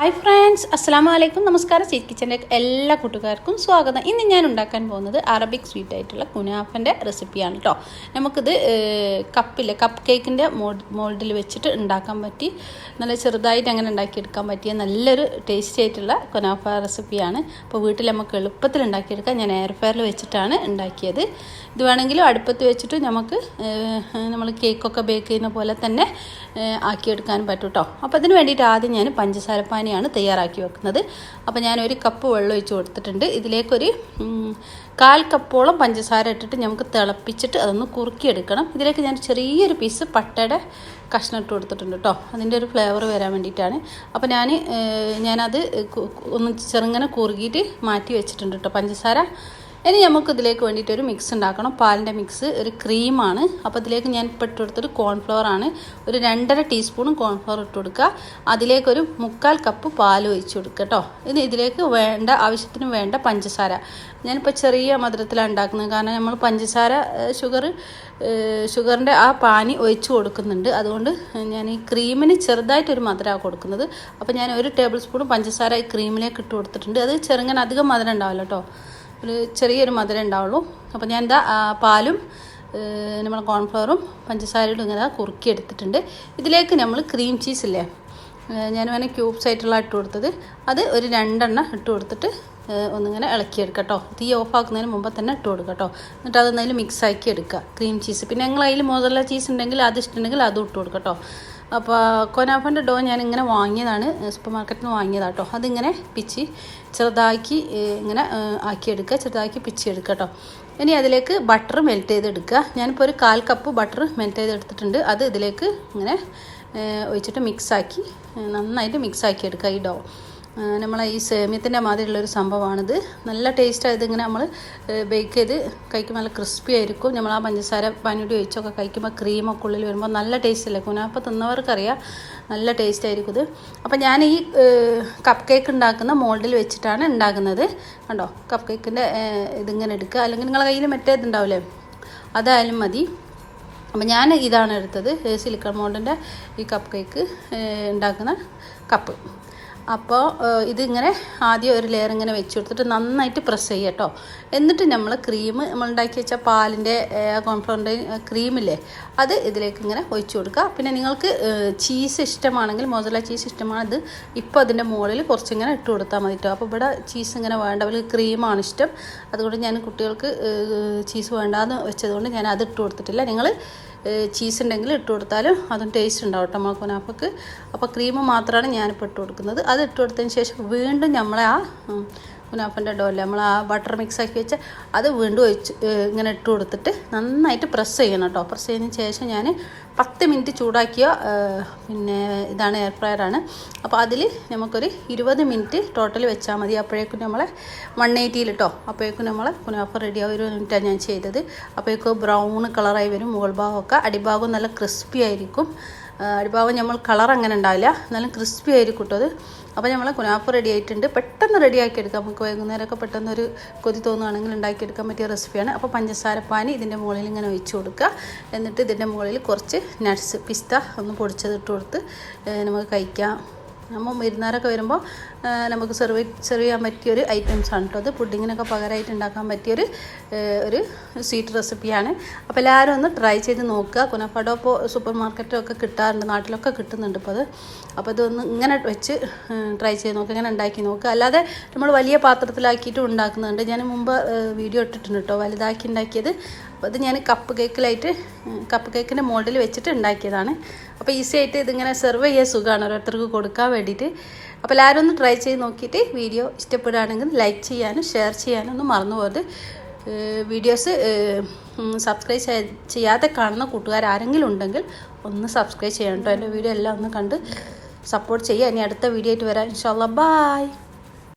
Hi friends അസ്സാം വലൈക്കും നമസ്കാരം സീറ്റ് കിച്ചന്റെ എല്ലാ കൂട്ടുകാർക്കും സ്വാഗതം. ഇന്ന് ഞാൻ ഉണ്ടാക്കാൻ പോകുന്നത് അറബിക് സ്വീറ്റ് ആയിട്ടുള്ള കുനാഫന്റെ റെസിപ്പിയാണ് കേട്ടോ നമുക്കിത് കപ്പിൽ കപ്പ് കേക്കിന്റെ മോൾഡിൽ വെച്ചിട്ട് ഉണ്ടാക്കാൻ പറ്റി. നല്ല ചെറുതായിട്ട് അങ്ങനെ ഉണ്ടാക്കിയെടുക്കാൻ പറ്റിയ നല്ലൊരു ടേസ്റ്റി ആയിട്ടുള്ള കുനാഫ റെസിപ്പിയാണ് അപ്പോൾ വീട്ടിൽ നമുക്ക് എളുപ്പത്തിൽ ഉണ്ടാക്കിയെടുക്കാം. ഞാൻ എയർ ഫയറിൽ വെച്ചിട്ടാണ് ഉണ്ടാക്കിയത്. ഇത് വേണമെങ്കിലും അടുപ്പത്ത് വെച്ചിട്ട് നമുക്ക് നമ്മൾ കേക്കൊക്കെ ബേക്ക് ചെയ്യുന്ന പോലെ തന്നെ ആക്കിയെടുക്കാൻ പറ്റും കേട്ടോ അപ്പോൾ അതിന് വേണ്ടിയിട്ട് ആദ്യം ഞാൻ പഞ്ചസാര പാനിയാണ് തയ്യാറാക്കി വെക്കുന്നത്. അപ്പോൾ ഞാൻ ഒരു കപ്പ് വെള്ളം ഒഴിച്ച് കൊടുത്തിട്ടുണ്ട്. ഇതിലേക്കൊരു കാൽ കപ്പോളം പഞ്ചസാര ഇട്ടിട്ട് നമുക്ക് തിളപ്പിച്ചിട്ട് അതൊന്ന് കുറുക്കിയെടുക്കണം. ഇതിലേക്ക് ഞാൻ ചെറിയൊരു പീസ് പട്ടയുടെ കഷ്ണം ഇട്ട് കൊടുത്തിട്ടുണ്ട് കേട്ടോ അതിന്റെ ഒരു ഫ്ലേവർ വരാൻ വേണ്ടിയിട്ടാണ്. അപ്പോൾ ഞാൻ ഞാനത് ഒന്ന് ചെറുങ്ങനെ കുറുകിയിട്ട് മാറ്റി വെച്ചിട്ടുണ്ട് കേട്ടോ പഞ്ചസാര. ഇനി നമുക്ക് ഇതിലേക്ക് വേണ്ടിയിട്ട് ഒരു മിക്സ് ഉണ്ടാക്കണം. പാലിന്റെ മിക്സ് ഒരു ക്രീമാണ് അപ്പോൾ ഇതിലേക്ക് ഞാൻ ഇപ്പോൾ ഇട്ട് കൊടുത്തത് കോൺഫ്ലവർ ആണ്. ഒരു രണ്ടര ടീസ്പൂണും കോൺഫ്ലവർ ഇട്ട് കൊടുക്കുക. അതിലേക്കൊരു മുക്കാൽ കപ്പ് പാൽ ഒഴിച്ച് കൊടുക്കുക കേട്ടോ ഇനി ഇതിലേക്ക് വേണ്ട ആവശ്യത്തിന് വേണ്ട പഞ്ചസാര. ഞാനിപ്പോൾ ചെറിയ മധുരത്തിലാണ് ഉണ്ടാക്കുന്നത്. കാരണം നമ്മൾ പഞ്ചസാര ഷുഗർ ഷുഗറിന്റെ ആ പാനി ഒഴിച്ച് കൊടുക്കുന്നുണ്ട്. അതുകൊണ്ട് ഞാൻ ഈ ക്രീമിന് ചെറുതായിട്ടൊരു മധുരമാണ് കൊടുക്കുന്നത്. അപ്പോൾ ഞാൻ ഒരു ടേബിൾ സ്പൂൺ പഞ്ചസാര ഈ ക്രീമിലേക്ക് ഇട്ട് കൊടുത്തിട്ടുണ്ട്. അത് ചെറുങ്ങനെ അധികം മധുരം ഉണ്ടാവില്ല കേട്ടോ ഒരു ചെറിയൊരു മധുരം ഉണ്ടാവുള്ളൂ. അപ്പോൾ ഞാൻ എന്താ പാലും നമ്മൾ കോൺഫ്ലവറും പഞ്ചസാരയും ഇങ്ങനെ കുറുക്കി എടുത്തിട്ടുണ്ട്. ഇതിലേക്ക് നമ്മൾ ക്രീം ചീസ് ഇല്ലേ ഞാൻ വേണേൽ ക്യൂബ്സ് ആയിട്ടുള്ള ഇട്ട് കൊടുത്തത്. അത് ഒരു രണ്ടെണ്ണം ഇട്ട് കൊടുത്തിട്ട് ഒന്നിങ്ങനെ ഇളക്കിയെടുക്കുക കേട്ടോ. തീ ഓഫ് ആക്കുന്നതിന് മുമ്പ് തന്നെ ഇട്ട് കൊടുക്കുക കേട്ടോ. എന്നിട്ട് അതൊന്നതിൽ മിക്സ് ആക്കി എടുക്കുക ക്രീം ചീസ് പിന്നെ ഞങ്ങൾ അതിൽ മോദല്ല ചീസ് ഉണ്ടെങ്കിൽ അത് ഇഷ്ടമുണ്ടെങ്കിൽ അതും ഇട്ട് കൊടുക്കുക കേട്ടോ. അപ്പോൾ കൊനാഫന്റെ ഡോ ഞാൻ ഇങ്ങനെ വാങ്ങിയതാണ് സൂപ്പർ മാർക്കറ്റിൽ നിന്ന് വാങ്ങിയതാണ് കേട്ടോ അതിങ്ങനെ പിച്ചി ചെറുതാക്കി ഇങ്ങനെ ആക്കിയെടുക്കുക ചെറുതാക്കി പിച്ചി എടുക്കുക കേട്ടോ ഇനി അതിലേക്ക് ബട്ടർ മെൽറ്റ് ചെയ്തെടുക്കുക. ഞാനിപ്പോൾ ഒരു കാൽ കപ്പ് ബട്ടർ മെൽറ്റ് ചെയ്തെടുത്തിട്ടുണ്ട്. അത് ഇതിലേക്ക് ഇങ്ങനെ ഒഴിച്ചിട്ട് മിക്സാക്കി നന്നായിട്ട് മിക്സാക്കി എടുക്കുക ഈ ഡോ. നമ്മളെ ഈ സേമ്യത്തിന്റെ മാതിരിയുള്ളൊരു സംഭവമാണിത്. നല്ല ടേസ്റ്റാണ് ഇതിങ്ങനെ നമ്മൾ ബേക്ക് ചെയ്ത് കഴിക്കുമ്പോൾ നല്ല ക്രിസ്പി ആയിരിക്കും. നമ്മൾ ആ പഞ്ചസാര പനിയുടെ ഒഴിച്ചൊക്കെ കഴിക്കുമ്പോൾ ക്രീമൊക്കെ ഉള്ളിൽ വരുമ്പോൾ നല്ല ടേസ്റ്റ് അല്ലേ? കുനാപ്പം തിന്നവർക്കറിയാം. നല്ല ടേസ്റ്റ് ആയിരിക്കും ഇത്. അപ്പോൾ ഞാൻ ഈ കപ്പ് കേക്ക് ഉണ്ടാക്കുന്ന മോൾഡിൽ വെച്ചിട്ടാണ് ഉണ്ടാക്കുന്നത്. കണ്ടോ? കപ്പ് കേക്കിന്റെ ഇതിങ്ങനെ എടുക്കുക. അല്ലെങ്കിൽ നിങ്ങളെ കയ്യിൽ മറ്റേതുണ്ടാവില്ലേ അതായാലും മതി. അപ്പം ഞാൻ ഇതാണ് എടുത്തത്. സിലിക്കൺ മോൾഡിന്റെ ഈ കപ്പ് കേക്ക് ഉണ്ടാക്കുന്ന കപ്പ് അപ്പോൾ ഇതിങ്ങനെ ആദ്യം ഒരു ലെയർ ഇങ്ങനെ വെച്ച് കൊടുത്തിട്ട് നന്നായിട്ട് പ്രസ് ചെയ്യുക കേട്ടോ എന്നിട്ട് നമ്മൾ ക്രീം നമ്മൾ ഉണ്ടാക്കി വെച്ച പാലിന്റെ കോൺഫ്ലോറിന്റെ ക്രീമില്ലേ അത് ഇതിലേക്ക് ഇങ്ങനെ ഒഴിച്ചു കൊടുക്കുക. പിന്നെ നിങ്ങൾക്ക് ചീസ് ഇഷ്ടമാണെങ്കിൽ മോസല ചീസ് ഇഷ്ടമാണ് ഇത് ഇപ്പോൾ അതിന്റെ മുകളിൽ കുറച്ചിങ്ങനെ ഇട്ട് കൊടുത്താൽ മതി കേട്ടോ അപ്പോൾ ഇവിടെ ചീസ് ഇങ്ങനെ വേണ്ട അവർക്ക് ക്രീമാണ് ഇഷ്ടം. അതുകൊണ്ട് ഞാൻ കുട്ടികൾക്ക് ചീസ് വേണ്ടാന്ന് വെച്ചതുകൊണ്ട് ഞാൻ അത് ഇട്ട് കൊടുത്തിട്ടില്ല. നിങ്ങൾ ചീസ് ഉണ്ടെങ്കിൽ ഇട്ട് കൊടുത്താലും അതും ടേസ്റ്റ് ഉണ്ടാവും കേട്ടോ നമ്മൾ അപ്പോൾ ക്രീം മാത്രമാണ് ഞാനിപ്പോൾ ഇട്ട് കൊടുക്കുന്നത്. അത് ഇട്ട് കൊടുത്തതിന് ശേഷം വീണ്ടും നമ്മളെ ആ കുനാഫന്റെ ഡോ അല്ലേ നമ്മൾ ആ ബട്ടർ മിക്സ് ആക്കി വെച്ച് അത് വീണ്ടും ഒഴിച്ച് ഇങ്ങനെ ഇട്ട് കൊടുത്തിട്ട് നന്നായിട്ട് പ്രസ് ചെയ്യണം കേട്ടോ. പ്രസ് ചെയ്തതിന് ശേഷം ഞാൻ പത്ത് മിനിറ്റ് ചൂടാക്കിയ പിന്നെ ഇതാണ് എയർ ഫ്രയറാണ് അപ്പോൾ അതിൽ നമുക്കൊരു ഇരുപത് മിനിറ്റ് ടോട്ടൽ വെച്ചാൽ മതി. അപ്പോഴേക്കും നമ്മളെ വൺ എയ്റ്റിയിൽ കേട്ടോ അപ്പോഴേക്കും നമ്മളെ കുനാഫ റെഡിയാവും ഒരു മിനിറ്റാണ് ഞാൻ ചെയ്തത്. അപ്പോഴേക്കും ബ്രൗൺ കളറായി വരും. മുകൾ ഭാഗമൊക്കെ അടിഭാഗം നല്ല ക്രിസ്പി ആയിരിക്കും. അടിഭാഗം നമ്മൾ കളർ അങ്ങനെ ഉണ്ടാവില്ല. എന്നാലും ക്രിസ്പി ആയിരിക്കും കേട്ടോ അത്. അപ്പോൾ നമ്മൾ കുനാഫ് റെഡി ആയിട്ടുണ്ട്. പെട്ടെന്ന് റെഡിയാക്കി എടുക്കാം നമുക്ക് വൈകുന്നേരമൊക്കെ പെട്ടെന്ന് ഒരു കൊതി തോന്നുകയാണെങ്കിൽ ഉണ്ടാക്കിയെടുക്കാൻ പറ്റിയ റെസിപ്പിയാണ് അപ്പോൾ പഞ്ചസാര പാനി ഇതിന്റെ മുകളിൽ ഇങ്ങനെ ഒഴിച്ചു കൊടുക്കുക. എന്നിട്ട് ഇതിന്റെ മുകളിൽ കുറച്ച് നട്ട്സ് പിസ്ത ഒന്ന് പൊടിച്ചതിട്ട് കൊടുത്ത് നമുക്ക് കഴിക്കാം. നമ്മൾ വിരുന്നാരൊക്കെ വരുമ്പോൾ നമുക്ക് സെർവ് സെർവ് ചെയ്യാൻ പറ്റിയൊരു ഐറ്റംസ് ആണ് കേട്ടോ. അത് പുഡിങ്ങിനൊക്കെ പകരമായിട്ട് ഉണ്ടാക്കാൻ പറ്റിയൊരു ഒരു സ്വീറ്റ് റെസിപ്പിയാണ്. അപ്പോൾ എല്ലാവരും ഒന്ന് ട്രൈ ചെയ്ത് നോക്കുക. കുനഫടോ ഇപ്പോൾ സൂപ്പർ മാർക്കറ്റിലൊക്കെ കിട്ടാറുണ്ട്. നാട്ടിലൊക്കെ കിട്ടുന്നുണ്ട് ഇപ്പോൾ അത്. അപ്പോൾ ഇതൊന്ന് ഇങ്ങനെ വെച്ച് ട്രൈ ചെയ്ത് നോക്കുക. ഇങ്ങനെ ഉണ്ടാക്കി നോക്കുക. അല്ലാതെ നമ്മൾ വലിയ പാത്രത്തിലാക്കിയിട്ടും ഉണ്ടാക്കുന്നുണ്ട്. ഞാൻ മുമ്പ് വീഡിയോ ഇട്ടിട്ടുണ്ട് കേട്ടോ. വലുതാക്കി ഉണ്ടാക്കിയത്. അപ്പോൾ അത് ഞാൻ കപ്പ് കേക്കിലായിട്ട് കപ്പ് കേക്കിന്റെ മോൾഡിൽ വെച്ചിട്ട് ഉണ്ടാക്കിയതാണ്. അപ്പോൾ ഈസി ആയിട്ട് ഇതിങ്ങനെ സെർവ് ചെയ്യാൻ സുഖമാണ് ഓരോരുത്തർക്ക് കൊടുക്കാൻ വേണ്ടിയിട്ട്. അപ്പോൾ എല്ലാവരും ഒന്ന് ട്രൈ ചെയ്ത് നോക്കിയിട്ട് വീഡിയോ ഇഷ്ടപ്പെടുകയാണെങ്കിൽ ലൈക്ക് ചെയ്യാനും ഷെയർ ചെയ്യാനും ഒന്നും മറന്നു പോകരുത്. വീഡിയോസ് സബ്സ്ക്രൈബ് ചെയ്യാതെ കാണുന്ന കൂട്ടുകാർ ആരെങ്കിലും ഉണ്ടെങ്കിൽ ഒന്ന് സബ്സ്ക്രൈബ് ചെയ്യണം കേട്ടോ. എന്റെ വീഡിയോ എല്ലാം ഒന്ന് കണ്ട് സപ്പോർട്ട് ചെയ്യുക ഇനി അടുത്ത വീഡിയോ ആയിട്ട് വരാം. ഇൻഷാല്ല ബായ്